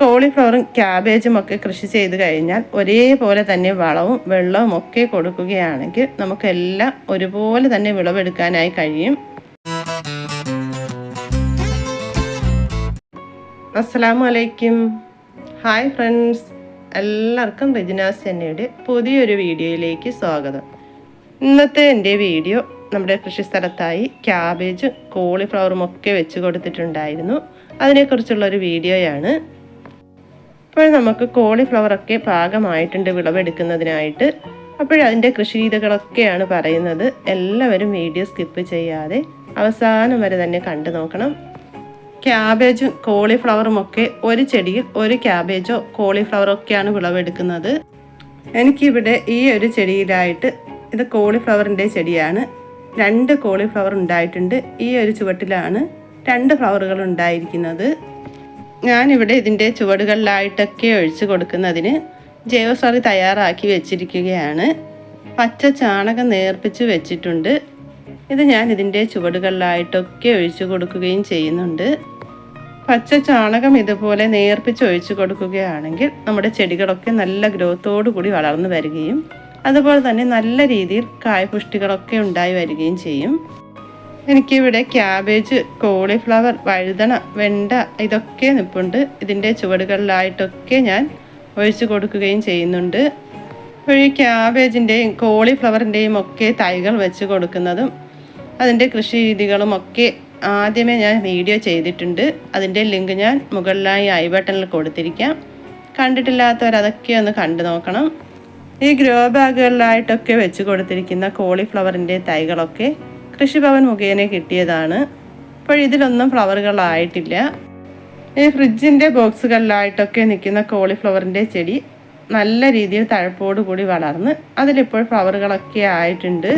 കോളിഫ്ലവറും ക്യാബേജും ഒക്കെ കൃഷി ചെയ്ത് കഴിഞ്ഞാൽ ഒരേപോലെ തന്നെ വളവും വെള്ളവും ഒക്കെ കൊടുക്കുകയാണെങ്കിൽ നമുക്കെല്ലാം ഒരുപോലെ തന്നെ വിളവെടുക്കാനായി കഴിയും. അസ്സലാമു അലൈക്കും ഹായ് ഫ്രണ്ട്സ്. എല്ലാവർക്കും റിജിനാസ് ചെന്നൈയുടെ പുതിയൊരു വീഡിയോയിലേക്ക് സ്വാഗതം. ഇന്നത്തെ എന്റെ വീഡിയോ നമ്മുടെ കൃഷി കൃഷിസ്ഥലത്തായി ക്യാബേജും കോളിഫ്ലവറും ഒക്കെ വെച്ച് കൊടുത്തിട്ടുണ്ടായിരുന്നു. അതിനെക്കുറിച്ചുള്ള ഒരു വീഡിയോയാണ്. ഇപ്പോൾ നമുക്ക് കോളിഫ്ലവറൊക്കെ പാകമായിട്ടുണ്ട് വിളവെടുക്കുന്നതിനായിട്ട്. അപ്പോഴതിന്റെ കൃഷി രീതികളൊക്കെയാണ് പറയുന്നത്. എല്ലാവരും വീഡിയോ സ്കിപ്പ് ചെയ്യാതെ അവസാനം വരെ തന്നെ കണ്ടു നോക്കണം. ക്യാബേജും കോളിഫ്ലവറും ഒക്കെ ഒരു ചെടിയിൽ ഒരു ക്യാബേജോ കോളിഫ്ലവറോ ഒക്കെയാണ് വിളവെടുക്കുന്നത്. എനിക്കിവിടെ ഈ ഒരു ചെടിയിലായിട്ട് ഇത് കോളിഫ്ലവറിന്റെ ചെടിയാണ്. രണ്ട് കോളിഫ്ലവർ ഉണ്ടായിട്ടുണ്ട്. ഈ ഒരു ചുവട്ടിലാണ് രണ്ട് ഫ്ലവറുകൾ ഉണ്ടായിരിക്കുന്നത്. ഞാനിവിടെ ഇതിന്റെ ചുവടുകളിലായിട്ടൊക്കെ ഒഴിച്ചു കൊടുക്കുന്നതിന് ജൈവസറി തയ്യാറാക്കി വെച്ചിരിക്കുകയാണ്. പച്ച ചാണകം നേർപ്പിച്ച് വെച്ചിട്ടുണ്ട്. ഇത് ഞാൻ ഇതിന്റെ ചുവടുകളിലായിട്ടൊക്കെ ഒഴിച്ചു കൊടുക്കുകയും ചെയ്യുന്നുണ്ട്. പച്ച ചാണകം ഇതുപോലെ നേർപ്പിച്ച് ഒഴിച്ചു കൊടുക്കുകയാണെങ്കിൽ നമ്മുടെ ചെടികളൊക്കെ നല്ല ഗ്രോത്തോടു കൂടി വളർന്നു വരികയും അതുപോലെ തന്നെ നല്ല രീതിയിൽ കായ്പുഷ്ടികളൊക്കെ ഉണ്ടായി വരികയും ചെയ്യും. എനിക്കിവിടെ ക്യാബേജ് കോളിഫ്ലവർ വഴുതണ വെണ്ട ഇതൊക്കെ നിൽപ്പുണ്ട് ഇതിന്റെ ചുവടുകളിലായിട്ടൊക്കെ ഞാൻ ഒഴിച്ചു കൊടുക്കുകയും ചെയ്യുന്നുണ്ട്. ഈ ക്യാബേജിന്റെയും കോളിഫ്ലവറിന്റെയും ഒക്കെ തൈകൾ വെച്ച് കൊടുക്കുന്നതും അതിന്റെ കൃഷി രീതികളും ഒക്കെ ആദ്യമേ ഞാൻ വീഡിയോ ചെയ്തിട്ടുണ്ട്. അതിന്റെ ലിങ്ക് ഞാൻ മുകളിലായി ഐ ബട്ടണിൽ കൊടുത്തിരിക്കാം. കണ്ടിട്ടില്ലാത്തവർ അതൊക്കെ ഒന്ന് കണ്ടു നോക്കണം. ഈ ഗ്രോ ബാഗുകളിലായിട്ടൊക്കെ വെച്ച് കൊടുത്തിരിക്കുന്ന കോളിഫ്ലവറിന്റെ തൈകളൊക്കെ കൃഷിഭവൻ മുഖേന കിട്ടിയതാണ്. അപ്പോൾ ഇതിലൊന്നും ഫ്ലവറുകളായിട്ടില്ല. ഈ ഫ്രിഡ്ജിന്റെ ബോക്സുകളിലായിട്ടൊക്കെ നിൽക്കുന്ന കോളിഫ്ലവറിന്റെ ചെടി നല്ല രീതിയിൽ തഴപ്പോട് കൂടി വളർന്ന് അതിലിപ്പോൾ ഫ്ലവറുകളൊക്കെ ആയിട്ടുണ്ട്.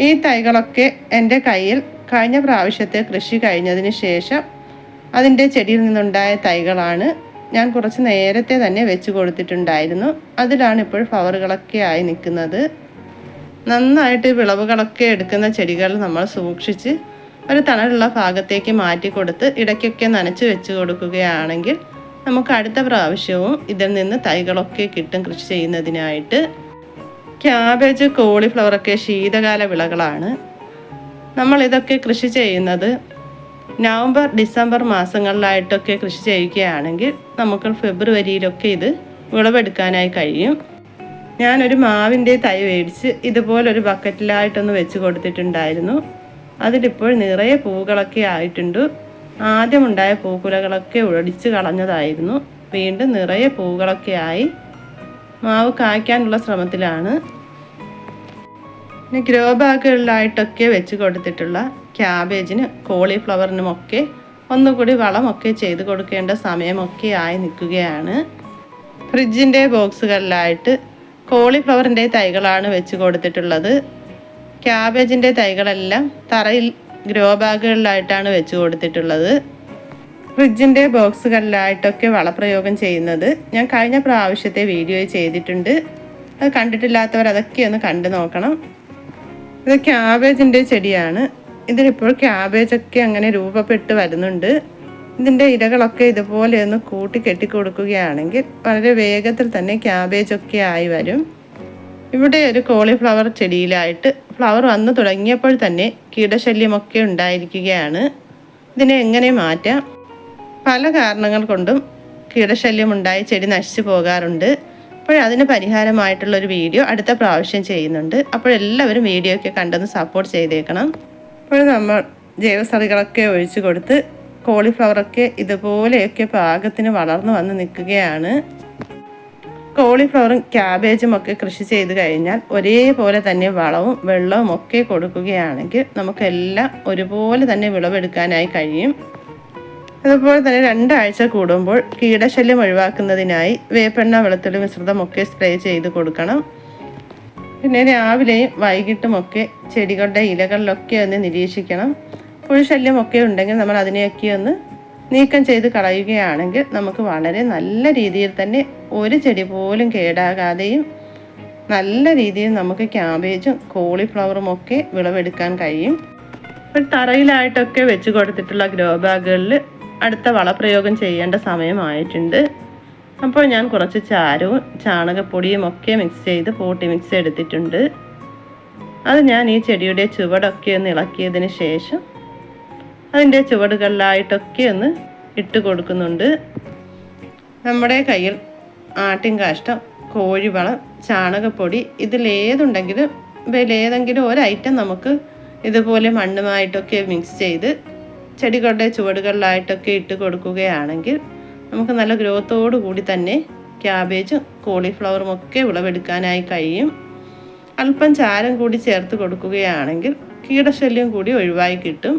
ഈ തൈകളൊക്കെ എന്റെ കയ്യിൽ കഴിഞ്ഞ പ്രാവശ്യത്തെ കൃഷി കഴിഞ്ഞതിന് ശേഷം അതിന്റെ ചെടിയിൽ നിന്നുണ്ടായ തൈകളാണ്. ഞാൻ കുറച്ച് നേരത്തെ തന്നെ വെച്ച് കൊടുത്തിട്ടുണ്ടായിരുന്നു. അതിലാണ് ഇപ്പോൾ ഫ്ലവറുകളൊക്കെ ആയി നിൽക്കുന്നത്. നന്നായിട്ട് വിളവുകളൊക്കെ എടുക്കുന്ന ചെടികൾ നമ്മൾ സൂക്ഷിച്ച് ഒരു തണലുള്ള ഭാഗത്തേക്ക് മാറ്റി കൊടുത്ത് ഇടയ്ക്കൊക്കെ നനച്ച് വെച്ച് കൊടുക്കുകയാണെങ്കിൽ നമുക്ക് അടുത്ത പ്രാവശ്യവും ഇതിൽ നിന്ന് തൈകളൊക്കെ കിട്ടും കൃഷി ചെയ്യുന്നതിനായിട്ട്. ക്യാബേജ് കോളിഫ്ലവറൊക്കെ ശീതകാല വിളകളാണ്. നമ്മൾ ഇതൊക്കെ കൃഷി ചെയ്യുന്നത് നവംബർ ഡിസംബർ മാസങ്ങളിലായിട്ടൊക്കെ കൃഷി ചെയ്യുകയാണെങ്കിൽ നമുക്ക് ഫെബ്രുവരിയിലൊക്കെ ഇത് വിളവെടുക്കാനായി കഴിയും. ഞാനൊരു മാവിന്റെ തൈ മേടിച്ച് ഇതുപോലൊരു ബക്കറ്റിലായിട്ടൊന്ന് വെച്ച് കൊടുത്തിട്ടുണ്ടായിരുന്നു. അതിലിപ്പോൾ നിറയെ പൂക്കളൊക്കെ ആയിട്ടുണ്ട്. ആദ്യമുണ്ടായ പൂക്കുലകളൊക്കെ ഒടിച്ച് കളഞ്ഞതായിരുന്നു. വീണ്ടും നിറയെ പൂക്കളൊക്കെ ആയി. മാവ് കായ്ക്കാനുള്ള ശ്രമത്തിലാണ്. പിന്നെ ഗ്രോ ബാഗുകളിലായിട്ടൊക്കെ വെച്ച് കൊടുത്തിട്ടുള്ള ക്യാബേജിന് കോളിഫ്ലവറിനുമൊക്കെ ഒന്നുകൂടി വളമൊക്കെ ചെയ്ത് കൊടുക്കേണ്ട സമയമൊക്കെ ആയി നിൽക്കുകയാണ്. ഫ്രിഡ്ജിന്റെ ബോക്സുകളിലായിട്ട് കോളിഫ്ലവറിന്റെ തൈകളാണ് വെച്ച് കൊടുത്തിട്ടുള്ളത്. ക്യാബേജിന്റെ തൈകളെല്ലാം തറയിൽ ഗ്രോ ബാഗുകളിലായിട്ടാണ് വെച്ച് കൊടുത്തിട്ടുള്ളത്. ഫ്രിഡ്ജിന്റെ ബോക്സുകളിലായിട്ടൊക്കെ വളപ്രയോഗം ചെയ്യുന്നത്. ഞാൻ കഴിഞ്ഞ പ്രാവശ്യത്തെ വീഡിയോ ചെയ്തിട്ടുണ്ട്. അത് കണ്ടിട്ടില്ലാത്തവർ അതൊക്കെ ഒന്ന് കണ്ടു നോക്കണം. ഇത് ക്യാബേജിന്റെ ചെടിയാണ്. ഇതിലിപ്പോൾ ക്യാബേജൊക്കെ അങ്ങനെ രൂപപ്പെട്ട് വരുന്നുണ്ട്. ഇതിന്റെ ഇലകളൊക്കെ ഇതുപോലെ ഒന്ന് കൂട്ടി കെട്ടി കൊടുക്കുകയാണെങ്കിൽ വളരെ വേഗത്തിൽ തന്നെ ക്യാബേജൊക്കെ ആയി വരും. ഇവിടെ ഒരു കോളിഫ്ലവർ ചെടിയിലായിട്ട് ഫ്ലവർ വന്ന് തുടങ്ങിയപ്പോൾ തന്നെ കീടശല്യമൊക്കെ ഉണ്ടായിരിക്കുകയാണ്. ഇതിനെ എങ്ങനെ മാറ്റാം? പല കാരണങ്ങൾ കൊണ്ടും കീടശല്യം ഉണ്ടായി ചെടി നശിച്ചു പോകാറുണ്ട്. അപ്പോൾ അതിന് പരിഹാരമായിട്ടുള്ള ഒരു വീഡിയോ അടുത്ത പ്രാവശ്യം ചെയ്യുന്നുണ്ട്. അപ്പോൾ എല്ലാവരും വീഡിയോ ഒക്കെ കണ്ടെന്ന് സപ്പോർട്ട് ചെയ്തേക്കണം. അപ്പോൾ നമ്മൾ ജൈവസറികളൊക്കെ ഒഴിച്ചു കൊടുത്ത് കോളിഫ്ലവറൊക്കെ ഇതുപോലെയൊക്കെ പാകത്തിന് വളർന്നു വന്ന് നിൽക്കുകയാണ്. കോളിഫ്ലവറും ക്യാബേജും ഒക്കെ കൃഷി ചെയ്ത് കഴിഞ്ഞാൽ ഒരേപോലെ തന്നെ വളവും വെള്ളവും ഒക്കെ കൊടുക്കുകയാണെങ്കിൽ നമുക്കെല്ലാം ഒരുപോലെ തന്നെ വിളവെടുക്കാനായി കഴിയും. അതുപോലെ തന്നെ രണ്ടാഴ്ച കൂടുമ്പോൾ കീടശല്യം ഒഴിവാക്കുന്നതിനായി വേപ്പെണ്ണ വെളുത്തുള്ളി മിശ്രിതമൊക്കെ സ്പ്രേ ചെയ്ത് കൊടുക്കണം. പിന്നെ രാവിലെയും വൈകിട്ടുമൊക്കെ ചെടികളുടെ ഇലകളിലൊക്കെ ഒന്ന് നിരീക്ഷിക്കണം. പുഴുശല്യമൊക്കെ ഉണ്ടെങ്കിൽ നമ്മൾ അതിനെയൊക്കെ ഒന്ന് നീക്കം ചെയ്ത് കളയുകയാണെങ്കിൽ നമുക്ക് വളരെ നല്ല രീതിയിൽ തന്നെ ഒരു ചെടി പോലും കേടാകാതെയും നല്ല രീതിയിൽ നമുക്ക് ക്യാബേജും കോളിഫ്ലവറും ഒക്കെ വിളവെടുക്കാൻ കഴിയും. ഒരു തറയിലായിട്ടൊക്കെ വെച്ച് കൊടുത്തിട്ടുള്ള ഗ്രോ ബാഗുകളിൽ അടുത്ത വളപ്രയോഗം ചെയ്യേണ്ട സമയമായിട്ടുണ്ട്. അപ്പോൾ ഞാൻ കുറച്ച് ചാരവും ചാണകപ്പൊടിയും ഒക്കെ മിക്സ് ചെയ്ത് പോട്ടി മിക്സ് എടുത്തിട്ടുണ്ട്. അത് ഞാൻ ഈ ചെടിയുടെ ചുവടൊക്കെ ഒന്ന് ഇളക്കിയതിന് ശേഷം അതിന്റെ ചുവടുകളിലായിട്ടൊക്കെ ഒന്ന് ഇട്ട് കൊടുക്കുന്നുണ്ട്. നമ്മുടെ കയ്യിൽ ആട്ടിൻ കാഷ്ടം കോഴിവളം ചാണകപ്പൊടി ഇതിലേതുണ്ടെങ്കിലും ഇവയിലേതെങ്കിലും ഒരു ഐറ്റം നമുക്ക് ഇതുപോലെ മണ്ണുമായിട്ടൊക്കെ മിക്സ് ചെയ്ത് ചെടികളുടെ ചുവടുകളിലായിട്ടൊക്കെ ഇട്ട് കൊടുക്കുകയാണെങ്കിൽ നമുക്ക് നല്ല ഗ്രോത്തോടു കൂടി തന്നെ ക്യാബേജും കോളിഫ്ലവറും ഒക്കെ വിളവെടുക്കാനായി കഴിയും. അല്പം ചാരം കൂടി ചേർത്ത് കൊടുക്കുകയാണെങ്കിൽ കീടശല്യം കൂടി ഒഴിവായി കിട്ടും.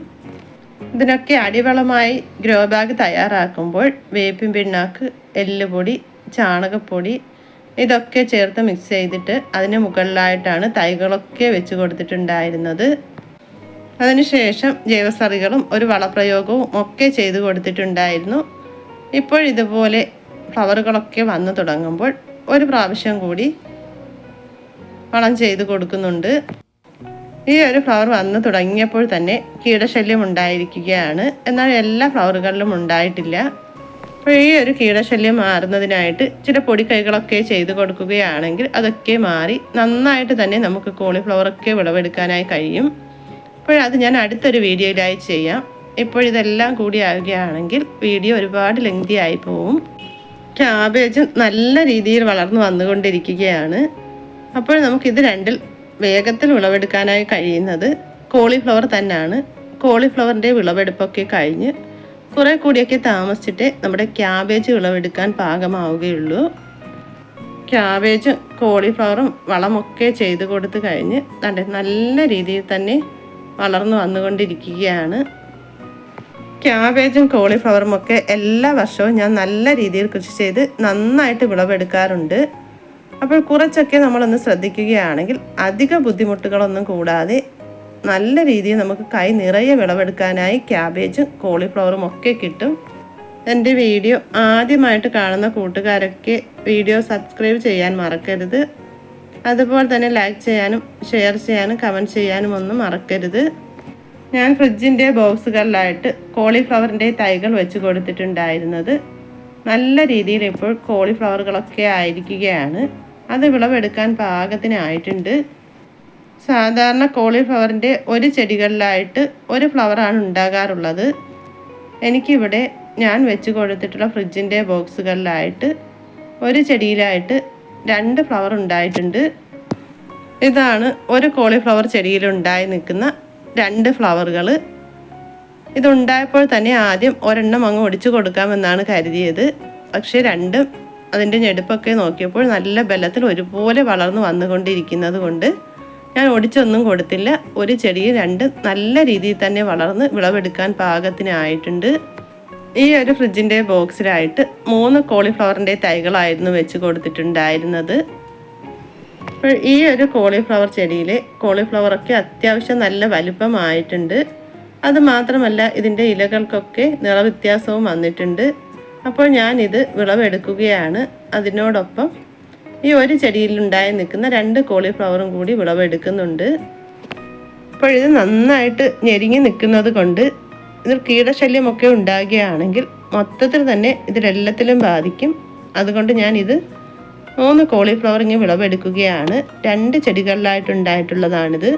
ഇതിനൊക്കെ അടിവളമായി ഗ്രോ ബാഗ് തയ്യാറാക്കുമ്പോൾ വേപ്പിൻ പിണ്ണാക്ക് എല്ലുപൊടി ചാണകപ്പൊടി ഇതൊക്കെ ചേർത്ത് മിക്സ് ചെയ്തിട്ട് അതിന് മുകളിലായിട്ടാണ് തൈകളൊക്കെ വെച്ച് കൊടുത്തിട്ടുണ്ടായിരുന്നത്. അതിനുശേഷം ജൈവസറികളും ഒരു വളപ്രയോഗവും ഒക്കെ ചെയ്തു കൊടുത്തിട്ടുണ്ടായിരുന്നു. ഇപ്പോൾ ഇതുപോലെ ഫ്ലവറുകളൊക്കെ വന്നു തുടങ്ങുമ്പോൾ ഒരു പ്രാവശ്യം കൂടി വളം ചെയ്ത് കൊടുക്കുന്നുണ്ട്. ഈ ഒരു ഫ്ലവർ വന്നു തുടങ്ങിയപ്പോൾ തന്നെ കീടശല്യം ഉണ്ടായിരിക്കുകയാണ് എന്നാൽ എല്ലാ ഫ്ലവറുകളിലും ഉണ്ടായിട്ടില്ല. അപ്പോൾ ഈ ഒരു കീടശല്യം മാറുന്നതിനായിട്ട് ചില പൊടിക്കൈകളൊക്കെ ചെയ്ത് കൊടുക്കുകയാണെങ്കിൽ അതൊക്കെ മാറി നന്നായിട്ട് തന്നെ നമുക്ക് കോളിഫ്ലവറൊക്കെ വിളവെടുക്കാനായി കഴിയും. അപ്പോഴത് ഞാൻ അടുത്തൊരു വീഡിയോയിലായി ചെയ്യാം. ഇപ്പോഴിതെല്ലാം കൂടി ആവുകയാണെങ്കിൽ വീഡിയോ ഒരുപാട് ലെങ്തി ആയി പോവും. ക്യാബേജ് നല്ല രീതിയിൽ വളർന്നു വന്നുകൊണ്ടിരിക്കുകയാണ്. അപ്പോൾ നമുക്കിത് രണ്ടിൽ വേഗത്തിൽ വിളവെടുക്കാനായി കഴിയുന്നത് കോളിഫ്ലവർ തന്നെയാണ്. കോളിഫ്ലവറിന്റെ വിളവെടുപ്പൊക്കെ കഴിഞ്ഞ് കുറേ കൂടിയൊക്കെ താമസിച്ചിട്ട് നമ്മുടെ ക്യാബേജ് വിളവെടുക്കാൻ പാകമാവുകയുള്ളൂ. ക്യാബേജും കോളിഫ്ലവറും വളമൊക്കെ ചെയ്ത് കൊടുത്ത് കഴിഞ്ഞ് നല്ല രീതിയിൽ തന്നെ വളർന്നു വന്നുകൊണ്ടിരിക്കുകയാണ്. ക്യാബേജും കോളിഫ്ലവറും ഒക്കെ എല്ലാ വർഷവും ഞാൻ നല്ല രീതിയിൽ കൃഷി ചെയ്ത് നന്നായിട്ട് വിളവെടുക്കാറുണ്ട്. അപ്പോൾ കുറച്ചൊക്കെ നമ്മളൊന്ന് ശ്രദ്ധിക്കുകയാണെങ്കിൽ അധിക ബുദ്ധിമുട്ടുകളൊന്നും കൂടാതെ നല്ല രീതിയിൽ നമുക്ക് കൈ നിറയെ വിളവെടുക്കാനായി ക്യാബേജും കോളിഫ്ലവറും ഒക്കെ കിട്ടും. എന്റെ വീഡിയോ ആദ്യമായിട്ട് കാണുന്ന കൂട്ടുകാരൊക്കെ വീഡിയോ സബ്സ്ക്രൈബ് ചെയ്യാൻ മറക്കരുത്. അതുപോലെ തന്നെ ലൈക്ക് ചെയ്യാനും ഷെയർ ചെയ്യാനും കമന്റ് ചെയ്യാനും ഒന്നും മറക്കരുത്. ഞാൻ ഫ്രിഡ്ജിന്റെ ബോക്സുകളിലായിട്ട് കോളിഫ്ലവറിന്റെ തൈകൾ വെച്ച് കൊടുത്തിട്ടുണ്ടായിരുന്നത്. നല്ല രീതിയിൽ ഇപ്പോൾ കോളിഫ്ലവറുകളൊക്കെ ആയിരിക്കുകയാണ്. അത് വിളവെടുക്കാൻ പാകത്തിനായിട്ടുണ്ട് സാധാരണ കോളിഫ്ലവറിന്റെ ഒരു ചെടികളിലായിട്ട് ഒരു ഫ്ലവറാണ് ഉണ്ടാകാറുള്ളത്. എനിക്കിവിടെ ഞാൻ വെച്ച് കൊടുത്തിട്ടുള്ള ഫ്രിഡ്ജിന്റെ ബോക്സുകളിലായിട്ട് ഒരു ചെടിയിലായിട്ട് രണ്ട് ഫ്ലവർ ഉണ്ടായിട്ടുണ്ട്. ഇതാണ് ഒരു കോളിഫ്ലവർ ചെടിയിൽ ഉണ്ടായി നിൽക്കുന്ന രണ്ട് ഫ്ലവറുകൾ. ഇതുണ്ടായപ്പോൾ തന്നെ ആദ്യം ഒരെണ്ണം അങ്ങ് ഒടിച്ചു കൊടുക്കാമെന്നാണ് കരുതിയത്. പക്ഷേ രണ്ടും അതിന്റെ ഞെടുപ്പൊക്കെ നോക്കിയപ്പോൾ നല്ല ബലത്തിൽ ഒരുപോലെ വളർന്നു വന്നുകൊണ്ടിരിക്കുന്നത് കൊണ്ട് ഞാൻ ഒടിച്ചൊന്നും കൊടുത്തില്ല. ഒരു ചെടി രണ്ട് നല്ല രീതിയിൽ തന്നെ വളർന്ന് വിളവെടുക്കാൻ പാകത്തിനായിട്ടുണ്ട് ഈ ഒരു ഫ്രിഡ്ജിന്റെ ബോക്സിലായിട്ട് മൂന്ന് കോളിഫ്ലവറിന്റെ തൈകളായിരുന്നു വെച്ച് കൊടുത്തിട്ടുണ്ടായിരുന്നത്. ഈ ഒരു കോളിഫ്ലവർ ചെടിയിലെ കോളിഫ്ലവറൊക്കെ അത്യാവശ്യം നല്ല വലിപ്പമായിട്ടുണ്ട്. അത് മാത്രമല്ല ഇതിന്റെ ഇലകൾക്കൊക്കെ നിറവ്യത്യാസവും വന്നിട്ടുണ്ട്. അപ്പോൾ ഞാനിത് വിളവെടുക്കുകയാണ്. അതിനോടൊപ്പം ഈ ഒരു ചെടിയിൽ ഉണ്ടായി നിൽക്കുന്ന രണ്ട് കോളിഫ്ലവറും കൂടി വിളവെടുക്കുന്നുണ്ട്. അപ്പോൾ ഇത് നന്നായിട്ട് ഞെരിങ്ങി നിൽക്കുന്നത് കൊണ്ട് ഇതിൽ കീടശല്യമൊക്കെ ഉണ്ടാകുകയാണെങ്കിൽ മൊത്തത്തിൽ തന്നെ ഇതിലെല്ലാത്തിലും ബാധിക്കും. അതുകൊണ്ട് ഞാനിത് മൂന്ന് കോളിഫ്ലവർ ഇങ്ങനെ വിളവെടുക്കുകയാണ്. രണ്ട് ചെടികളിലായിട്ടുണ്ടായിട്ടുള്ളതാണിത്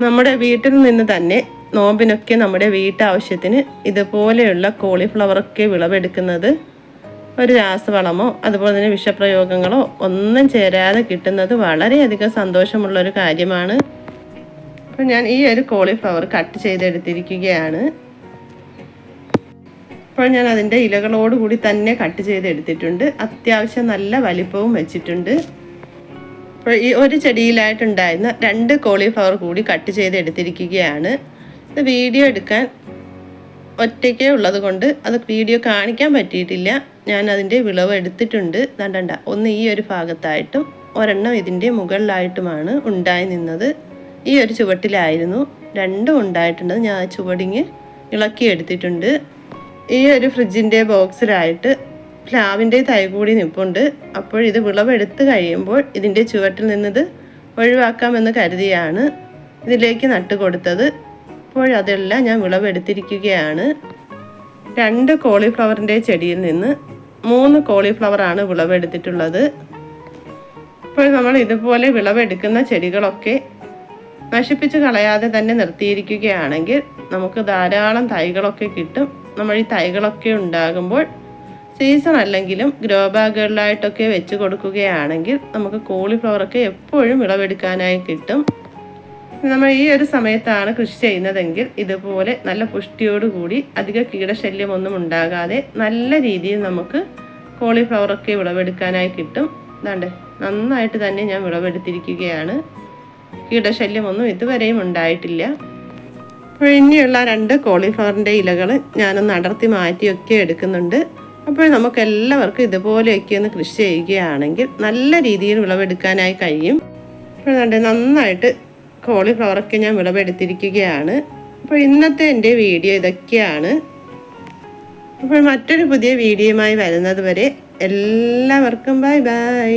നമ്മുടെ വീട്ടിൽ നിന്ന് തന്നെ നോമ്പിനൊക്കെ നമ്മുടെ വീട്ടാവശ്യത്തിന് ഇതുപോലെയുള്ള കോളിഫ്ലവറൊക്കെ വിളവെടുക്കുന്നത് ഒരു രാസവളമോ അതുപോലെ തന്നെ വിഷപ്രയോഗങ്ങളോ ഒന്നും ചേരാതെ കിട്ടുന്നത് വളരെയധികം സന്തോഷമുള്ളൊരു കാര്യമാണ്. അപ്പം ഞാൻ ഈ ഒരു കോളിഫ്ലവർ കട്ട് ചെയ്തെടുത്തിരിക്കുകയാണ്. അപ്പോൾ ഞാൻ അതിന്റെ ഇലകളോടുകൂടി തന്നെ കട്ട് ചെയ്തെടുത്തിട്ടുണ്ട്. അത്യാവശ്യം നല്ല വലിപ്പവും വെച്ചിട്ടുണ്ട്. അപ്പോൾ ഈ ഒരു ചെടിയിലായിട്ടുണ്ടായിരുന്ന രണ്ട് കോളിഫ്ലവർ കൂടി കട്ട് ചെയ്തെടുത്തിരിക്കുകയാണ്. ഇത് വീഡിയോ എടുക്കാൻ ഒറ്റയ്ക്കേ ഉള്ളത് കൊണ്ട് അത് വീഡിയോ കാണിക്കാൻ പറ്റിയിട്ടില്ല. ഞാൻ അതിന്റെ വിളവ് എടുത്തിട്ടുണ്ട്. കണ്ടണ്ട ഒന്ന് ഈ ഒരു ഭാഗത്തായിട്ടും ഒരെണ്ണം ഇതിന്റെ മുകളിലായിട്ടുമാണ് ഉണ്ടായി നിന്നത്. ഈ ഒരു ചുവട്ടിലായിരുന്നു രണ്ടും ഉണ്ടായിട്ടുണ്ട് ഞാൻ ആ ചുവടിങ് ഇളക്കി എടുത്തിട്ടുണ്ട്. ഈ ഒരു ഫ്രിഡ്ജിന്റെ ബോക്സിലായിട്ട് പ്ലാവിന്റെ തൈ കൂടി നിൽപ്പുണ്ട് അപ്പോൾ ഇത് വിളവെടുത്ത് കഴിയുമ്പോൾ ഇതിന്റെ ചുവട്ടിൽ നിന്നത് ഒഴിവാക്കാമെന്ന് കരുതിയാണ് ഇതിലേക്ക് നട്ട് കൊടുത്തത്. അപ്പോൾ അതെല്ലാം ഞാൻ വിളവെടുത്തിരിക്കുകയാണ്. രണ്ട് കോളിഫ്ലവറിന്റെ ചെടിയിൽ നിന്ന് മൂന്ന് കോളിഫ്ലവറാണ് വിളവെടുത്തിട്ടുള്ളത്. ഇപ്പോൾ നമ്മൾ ഇതുപോലെ വിളവെടുക്കുന്ന ചെടികളൊക്കെ നശിപ്പിച്ച് കളയാതെ തന്നെ നിർത്തിയിരിക്കുകയാണെങ്കിൽ നമുക്ക് ധാരാളം തൈകളൊക്കെ കിട്ടും. നമ്മൾ ഈ തൈകളൊക്കെ ഉണ്ടാകുമ്പോൾ സീസൺ അല്ലെങ്കിലും ഗ്രോ ബാഗുകളിലായിട്ടൊക്കെ വെച്ച് കൊടുക്കുകയാണെങ്കിൽ നമുക്ക് കോളിഫ്ലവറൊക്കെ എപ്പോഴും വിളവെടുക്കാനായി കിട്ടും. നമ്മൾ ഈ ഒരു സമയത്താണ് കൃഷി ചെയ്യുന്നതെങ്കിൽ ഇതുപോലെ നല്ല പുഷ്ടിയോടുകൂടി അധിക കീടശല്യമൊന്നും ഉണ്ടാകാതെ നല്ല രീതിയിൽ നമുക്ക് കോളിഫ്ലവറൊക്കെ വിളവെടുക്കാനായി കിട്ടും. ഇതാണ്ട് നന്നായിട്ട് തന്നെ ഞാൻ വിളവെടുത്തിരിക്കുകയാണ്. കീടശല്യമൊന്നും ഇതുവരെയും ഉണ്ടായിട്ടില്ല. ഇനിയുള്ള രണ്ട് കോളിഫ്ലവറിന്റെ ഇലകൾ ഞാനൊന്ന് അടർത്തി മാറ്റിയൊക്കെ എടുക്കുന്നുണ്ട്. അപ്പോൾ നമുക്ക് എല്ലാവർക്കും ഇതുപോലെയൊക്കെ ഒന്ന് കൃഷി ചെയ്യുകയാണെങ്കിൽ നല്ല രീതിയിൽ വിളവെടുക്കാനായി കഴിയും. അപ്പോൾ നന്നായിട്ട് കോളിഫ്ലവറൊക്കെ ഞാൻ വിളവെടുത്തിരിക്കുകയാണ്. അപ്പോൾ ഇന്നത്തെ എന്റെ വീഡിയോ ഇതൊക്കെയാണ്. അപ്പോൾ മറ്റൊരു പുതിയ വീഡിയോയുമായി വരുന്നത് വരെ എല്ലാവർക്കും ബൈ ബൈ.